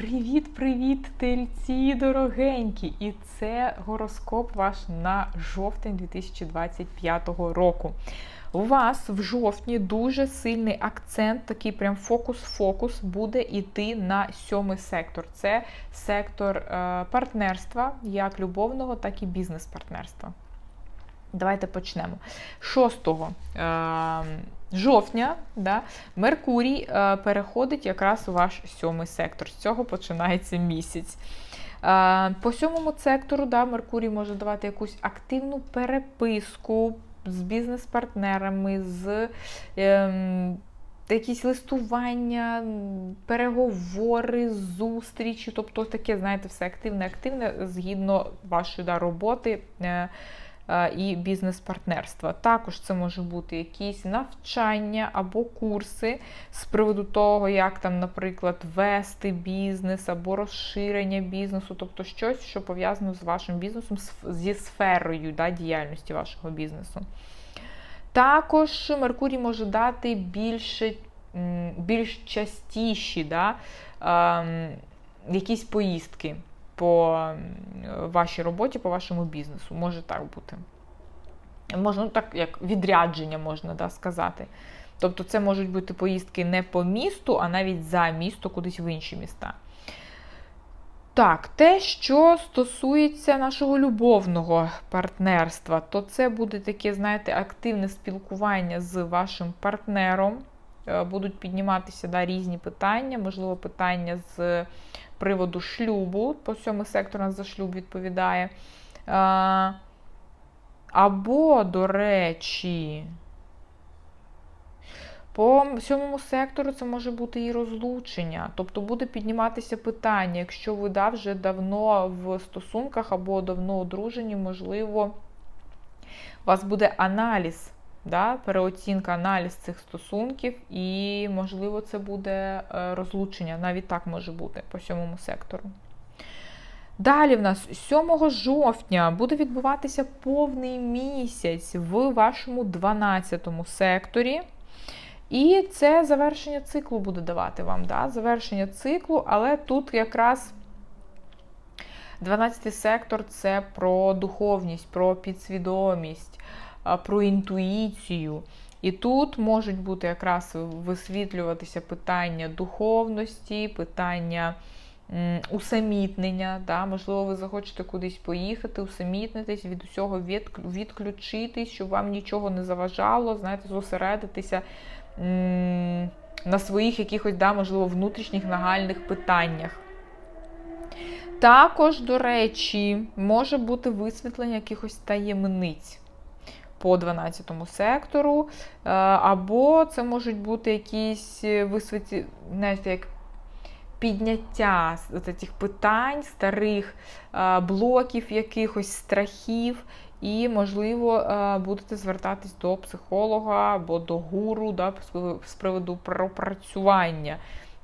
Привіт-привіт, тельці дорогенькі! І це гороскоп ваш на жовтень 2025 року. У вас в жовтні дуже сильний акцент, такий прям фокус-фокус буде йти на сьомий сектор. Це сектор е, партнерства, як любовного, так і бізнес-партнерства. Давайте почнемо. 6 е, жовтня да, Меркурій е, переходить якраз у ваш сьомий сектор. З цього починається місяць. Е, по сьомому сектору да, Меркурій може давати якусь активну переписку з бізнес-партнерами, з е, якісь листування, переговори, зустрічі, тобто таке, знаєте, все активне-активне згідно вашої да, роботи. Е, і бізнес-партнерства. Також це може бути якісь навчання або курси з приводу того, як там, наприклад, вести бізнес або розширення бізнесу, тобто щось, що пов'язано з вашим бізнесом, зі сферою да, діяльності вашого бізнесу. Також Меркурій може дати більше, більш частіші да, якісь поїздки по вашій роботі, по вашому бізнесу. Може так бути. Можна, ну так, як відрядження можна да, сказати. Тобто, це можуть бути поїздки не по місту, а навіть за місто, кудись в інші міста. Так, те, що стосується нашого любовного партнерства, то це буде таке, знаєте, активне спілкування з вашим партнером. Е, будуть підніматися да, різні питання, можливо, питання з приводу шлюбу, по сьомий сектор за шлюб відповідає. Або, до речі, по сьомому сектору це може бути і розлучення. Тобто буде підніматися питання, якщо ви да, вже давно в стосунках або давно одружені, можливо, у вас буде аналіз да, переоцінка, аналіз цих стосунків, і, можливо, це буде е, розлучення. Навіть так може бути по сьомому сектору. Далі в нас 7 жовтня буде відбуватися повний місяць в вашому 12 секторі. І це завершення циклу буде давати вам. да? Завершення циклу, але тут якраз 12 сектор це про духовність, про підсвідомість про інтуїцію. І тут можуть бути якраз висвітлюватися питання духовності, питання усамітнення. Да? Можливо, ви захочете кудись поїхати, усамітнитись, від усього відключитись, щоб вам нічого не заважало, знаєте, зосередитися на своїх якихось, да, можливо, внутрішніх нагальних питаннях. Також, до речі, може бути висвітлення якихось таємниць по 12 сектору, е, або це можуть бути якісь висвіті, знаєте, як підняття цих питань, старих е, блоків, якихось страхів. І, можливо, е, будете звертатись до психолога або до гуру да, з приводу пропрацювання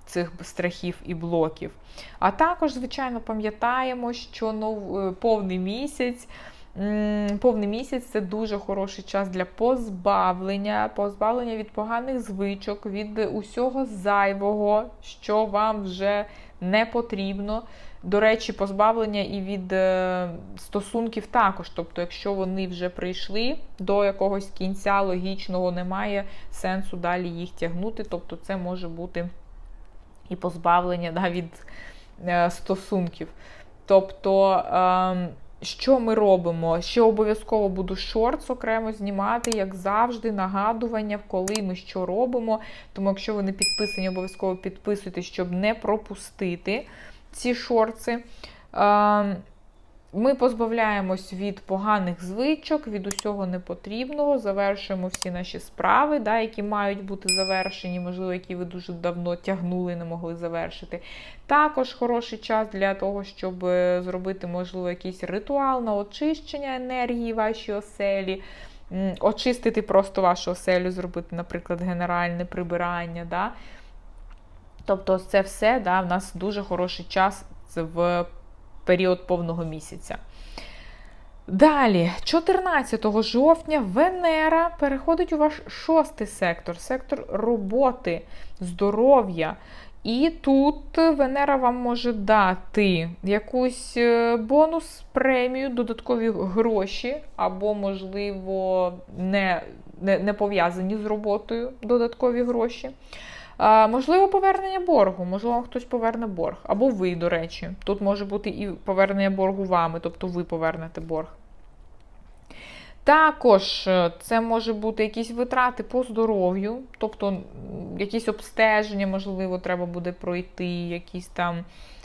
цих страхів і блоків. А також, звичайно, пам'ятаємо, що нов, повний місяць. Повний місяць це дуже хороший час для позбавлення, позбавлення від поганих звичок, від усього зайвого, що вам вже не потрібно. До речі, позбавлення і від е, стосунків також. Тобто, якщо вони вже прийшли до якогось кінця логічного, немає сенсу далі їх тягнути. Тобто, це може бути і позбавлення да, від е, стосунків. Тобто. Ем, що ми робимо? Ще обов'язково буду шортс окремо знімати, як завжди, нагадування, коли ми що робимо. Тому, якщо ви не підписані, обов'язково підписуйтесь, щоб не пропустити ці шорти. Ми позбавляємось від поганих звичок, від усього непотрібного, завершуємо всі наші справи, да, які мають бути завершені, можливо, які ви дуже давно тягнули і не могли завершити. Також хороший час для того, щоб е, зробити, можливо, якийсь ритуал на очищення енергії вашій оселі. Очистити просто вашу оселю, зробити, наприклад, генеральне прибирання. Да? Тобто, це все да, в нас дуже хороший час в період повного місяця. Далі, 14 жовтня, Венера переходить у ваш шостий сектор, сектор роботи, здоров'я. І тут Венера вам може дати якусь е, бонус, премію, додаткові гроші, або, можливо, не, не, не пов'язані з роботою додаткові гроші. Можливо, повернення боргу, можливо, вам хтось поверне борг. Або ви, до речі. Тут може бути і повернення боргу вами, тобто ви повернете борг. Також е, це може бути якісь витрати по здоров'ю, тобто якісь обстеження, можливо, треба буде пройти, якісь там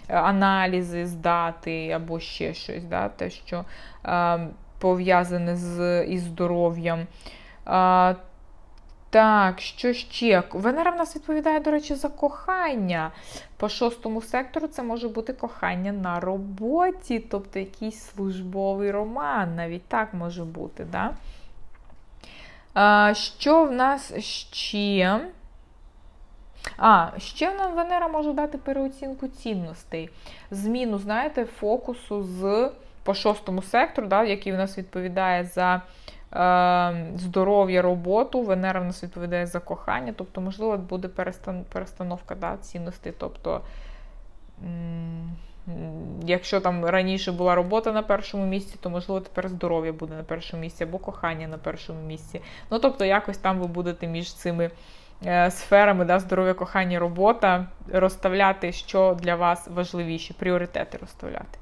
е, аналізи здати, або ще щось, да, те, що е, пов'язане з із здоров'ям. Е, так, що ще? Венера в нас відповідає, до речі, за кохання. По шостому сектору це може бути кохання на роботі, тобто якийсь службовий роман, навіть так може бути. Да? А, Що в нас ще? А, ще нам Венера може дати переоцінку цінностей. Зміну, знаєте, фокусу з по шостому сектору, да, який у нас відповідає за здоров'я, роботу. Венера в нас відповідає за кохання, тобто, можливо, буде перестан, перестановка да, цінностей. Тобто, якщо там раніше була робота на першому місці, то, можливо, тепер здоров'я буде на першому місці, або кохання на першому місці. Ну, тобто, якось там ви будете між цими. Е, сферами да, здоров'я, кохання, робота розставляти, що для вас важливіше, пріоритети розставляти.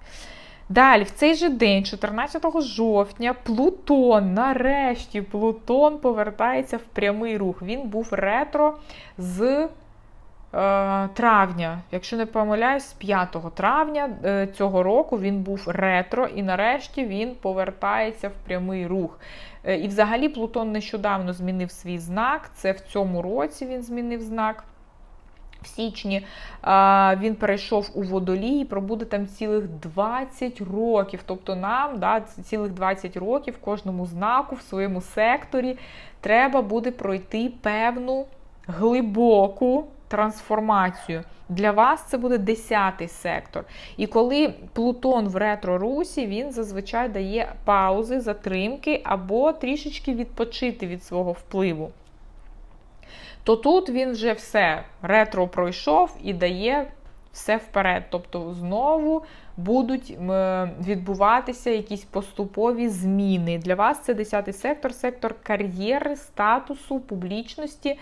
Далі, в цей же день, 14 жовтня, Плутон, нарешті, Плутон повертається в прямий рух. Він був ретро з е, травня. Якщо не помиляюсь, з 5 травня е, цього року він був ретро, і нарешті він повертається в прямий рух. Е, і взагалі Плутон нещодавно змінив свій знак. Це в цьому році він змінив знак. В січні а, він перейшов у водолій і пробуде там цілих 20 років. Тобто нам да, цілих 20 років кожному знаку в своєму секторі треба буде пройти певну глибоку трансформацію. Для вас це буде 10-й сектор. І коли Плутон в ретро-русі, він зазвичай дає паузи, затримки або трішечки відпочити від свого впливу то тут він вже все ретро пройшов і дає все вперед. Тобто знову будуть відбуватися якісь поступові зміни. Для вас це 10-й сектор, сектор кар'єри, статусу, публічності.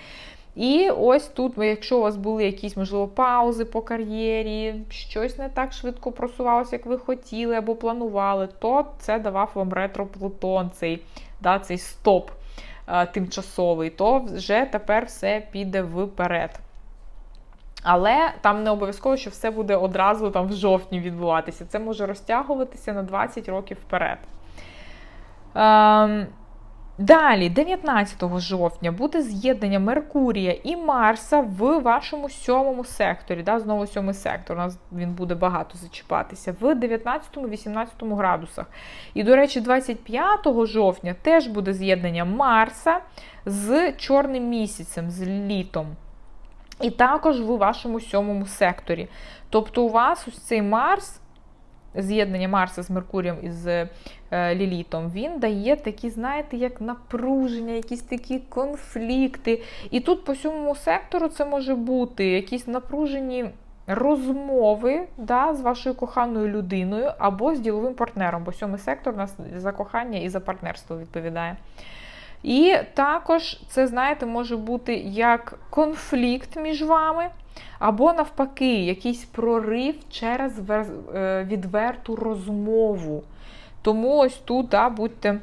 І ось тут, якщо у вас були якісь, можливо, паузи по кар'єрі, щось не так швидко просувалося, як ви хотіли або планували, то це давав вам ретро-плутон, цей, да, цей стоп. Е, тимчасовий, то вже тепер все піде вперед. Але там не обов'язково, що все буде одразу там в жовтні відбуватися. Це може розтягуватися на 20 років вперед. Ем, Далі, 19 жовтня, буде з'єднання Меркурія і Марса в вашому сьомому секторі. Да, Знову сьомий сектор. У нас він буде багато зачіпатися в 19-18 градусах. І, до речі, 25 жовтня теж буде з'єднання Марса з чорним місяцем, з літом. І також в вашому сьомому секторі. Тобто, у вас ось цей Марс з'єднання Марса з Меркурієм і з е, Лілітом, він дає такі, знаєте, як напруження, якісь такі конфлікти. І тут по сьомому сектору це може бути якісь напружені. Розмови да, з вашою коханою людиною або з діловим партнером, бо сьомий сектор у нас за кохання і за партнерство відповідає. І також це, знаєте, може бути як конфлікт між вами, або, навпаки, якийсь прорив через е, відверту розмову. Тому ось тут да, будьте,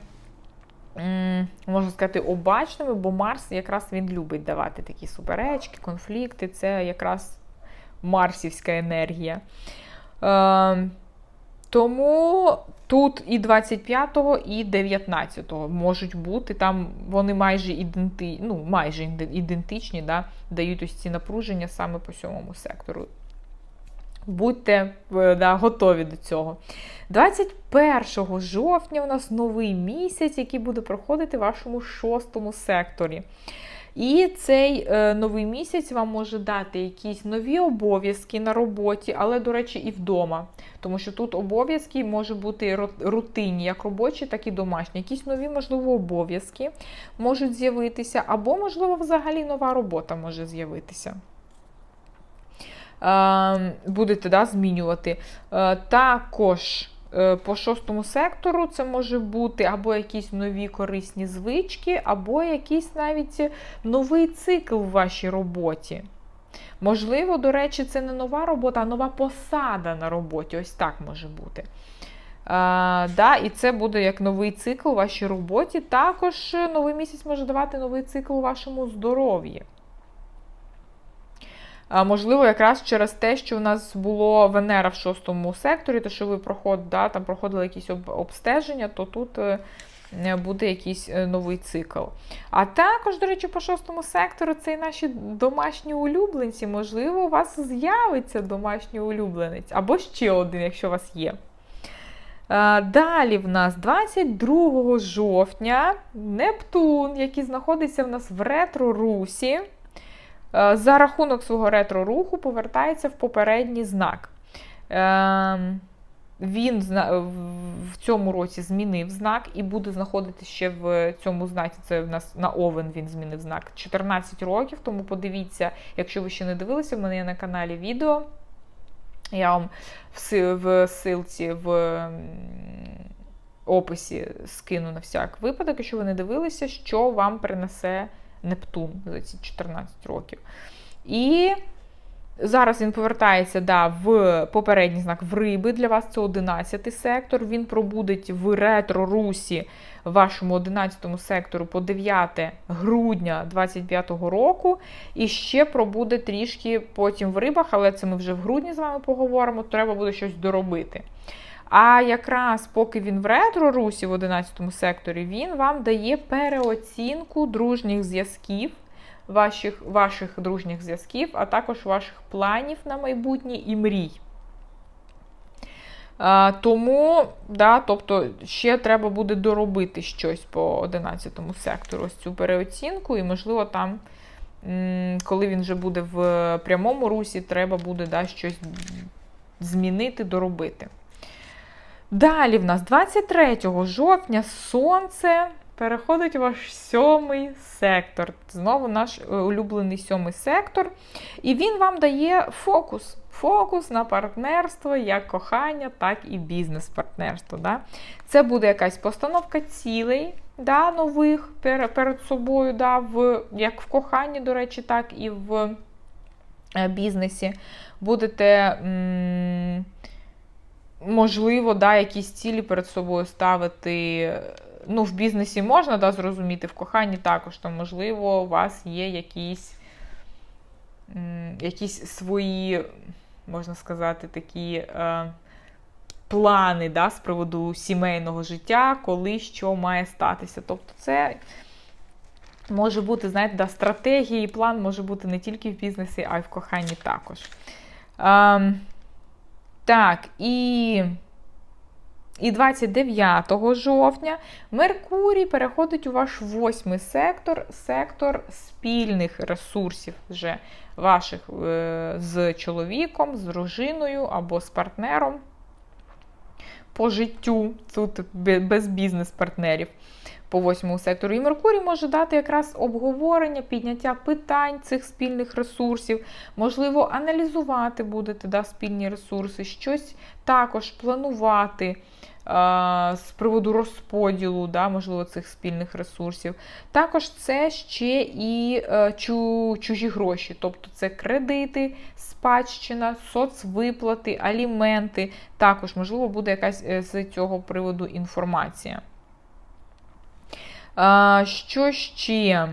можна сказати, обачними, бо Марс якраз він любить давати такі суперечки, конфлікти. Це якраз марсівська енергія. Тому тут і 25-го, і 19-го можуть бути. Там вони майже іденти... ну, майже ідентичні, да, дають ось ці напруження саме по сьомому сектору. Будьте е, да, готові до цього. 21 жовтня у нас новий місяць, який буде проходити в вашому шостому секторі. І цей е, новий місяць вам може дати якісь нові обов'язки на роботі, але, до речі, і вдома. Тому що тут обов'язки можуть бути рутинні, як робочі, так і домашні. Якісь нові, можливо, обов'язки можуть з'явитися, або, можливо, взагалі нова робота може з'явитися. е, будете да, змінювати. Е, також по шостому сектору це може бути або якісь нові корисні звички, або якийсь навіть новий цикл в вашій роботі. Можливо, до речі, це не нова робота, а нова посада на роботі. Ось так може бути. А, да, І це буде як новий цикл у вашій роботі. Також новий місяць може давати новий цикл у вашому здоров'ї. Можливо, якраз через те, що у нас було Венера в шостому секторі, то що ви проход, да, там проходили якісь обстеження, то тут е, буде якийсь е, новий цикл. А також, до речі, по шостому сектору це і наші домашні улюбленці. Можливо, у вас з'явиться домашній улюбленець, або ще один, якщо у вас є. Далі в нас 22 жовтня Нептун, який знаходиться в нас в ретро-русі, за рахунок свого ретро-руху повертається в попередній знак. Ем, він в цьому році змінив знак і буде знаходитися ще в цьому знаці. Це в нас на Овен він змінив знак 14 років. Тому подивіться, якщо ви ще не дивилися, в мене є на каналі відео. Я вам в силці в описі скину на всяк випадок, якщо ви не дивилися, що вам принесе Нептун за ці 14 років. І Зараз він повертається да, в попередній знак в риби. Для вас це 11 сектор. Він пробудить в ретро-русі вашому 11 сектору по 9 грудня 2025 року. І ще пробуде трішки потім в рибах, але це ми вже в грудні з вами поговоримо. Треба буде щось доробити. А якраз поки він в ретро-русі в 11 секторі, він вам дає переоцінку дружніх зв'язків ваших ваших дружніх зв'язків, а також ваших планів на майбутнє і мрій. А, Тому, да, тобто, ще треба буде доробити щось по 11 сектору, ось цю переоцінку, і, можливо, там, коли він вже буде в прямому русі, треба буде да, щось змінити, доробити. Далі в нас 23 жовтня сонце Переходить ваш сьомий сектор. Знову наш е, улюблений сьомий сектор. І він вам дає фокус. Фокус на партнерство, як кохання, так і бізнес-партнерство. Да? Це буде якась постановка цілей да, нових перед собою, да, в, як в коханні, до речі, так і в е, бізнесі. Будете. М можливо, да, якісь цілі перед собою ставити ну, в бізнесі можна да, зрозуміти, в коханні також, то, можливо, у вас є якісь якісь свої, можна сказати, такі е, плани да, з приводу сімейного життя, коли що має статися. Тобто, це може бути, знаєте, да, стратегія і план може бути не тільки в бізнесі, а й в коханні також. Е, так, і. І 29 жовтня Меркурій переходить у ваш восьмий сектор, сектор спільних ресурсів вже ваших е, з чоловіком, з дружиною або з партнером по життю, тут без бізнес-партнерів по восьмому сектору. І Меркурій може дати якраз обговорення, підняття питань цих спільних ресурсів, можливо, аналізувати будете да, спільні ресурси, щось також планувати. З приводу розподілу, да, можливо, цих спільних ресурсів. Також це ще і е, чу, чужі гроші, тобто це кредити, спадщина, соцвиплати, аліменти. Також, можливо, буде якась е, з цього приводу інформація. Що ще?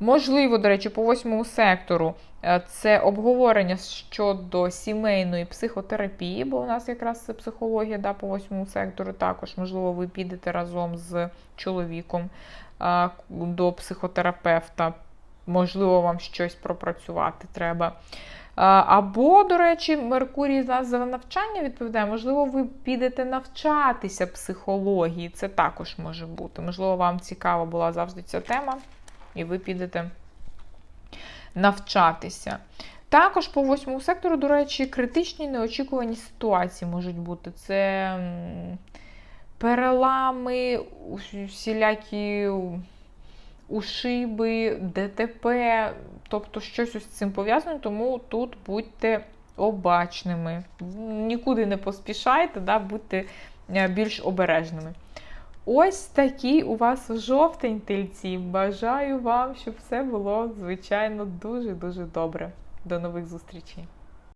Можливо, до речі, по восьмому сектору е, це обговорення щодо сімейної психотерапії, бо у нас якраз психологія да, по восьмому сектору також, можливо, ви підете разом з чоловіком до психотерапевта. Можливо, вам щось пропрацювати треба. Або, до речі, Меркурій нас за навчання відповідає, можливо, ви підете навчатися психології. Це також може бути. Можливо, вам цікава була завжди ця тема, і ви підете навчатися. Також по восьмому сектору, до речі, критичні неочікувані ситуації можуть бути. Це перелами, всілякі ушиби, ДТП, тобто щось із цим пов'язано, тому тут будьте обачними. Нікуди не поспішайте, да, будьте е, більш обережними. Ось такий у вас жовтень тельці. Бажаю вам, щоб все було, звичайно, дуже-дуже добре. До нових зустрічей!